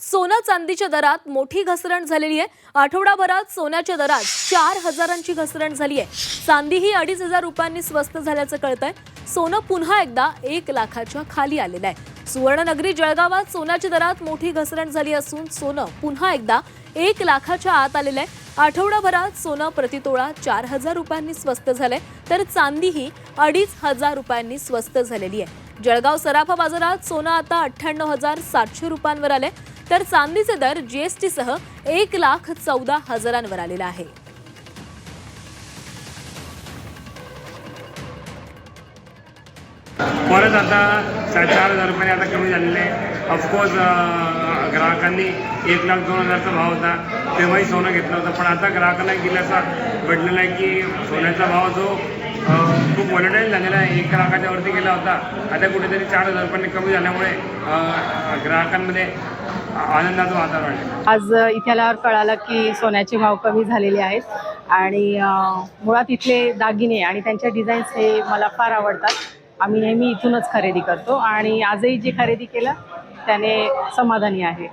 सोनं चांदीच्या दरात मोठी घसरण झालेली आहे. आठवडाभरात सोन्याच्या दरात चार हजारांची घसरण झाली आहे. चांदी ही अडीच हजार रुपयांनी स्वस्त झाल्याचं कळतंय. सोनं पुन्हा एकदा एक लाखाच्या खाली आलेलं आहे. सुवर्णनगरी जळगावात सोन्याच्या दरात मोठी घसरण झाली असून सोनं पुन्हा एकदा एक लाखाच्या आत आलेलं आहे. आठवडाभरात सोनं प्रतितोळा चार हजार रुपयांनी स्वस्त झालंय. तर चांदी ही अडीच हजार रुपयांनी स्वस्त झालेली आहे. जळगाव सराफा बाजारात सोनं आता अठ्ठ्याण्णव हजार सातशे रुपयांवर आलंय. तर चांदीचे दर जीएसटी सह एक लाख चौदा हजारांवर आलेला आहे. परत आता चार हजार रुपये आता कमी झालेले ऑफकोर्स ग्राहकांनी एक लाख दोन हजारचा भाव होता. तेव्हाही सोनं घेतलं होतं. पण आता ग्राहकांना एक दिलासा भेटलेला आहे की सोन्याचा भाव जो खूप वॉलेटाईल झालेला आहे. एक लाखाच्या वरती गेला होता. आता कुठेतरी चार हजार रुपयांनी कमी झाल्यामुळे ग्राहकांमध्ये आनंदाचं वातावरण आज इथे आल्यावर कळालं की सोन्याचे भाव कमी झालेले आहेत. आणि मुळात इथले दागिने आणि त्यांच्या डिझाईन्स हे मला फार आवडतात. आम्ही नेहमी इथूनच खरेदी करतो. आणि आजही जे खरेदी केलं त्याने समाधानी आहे.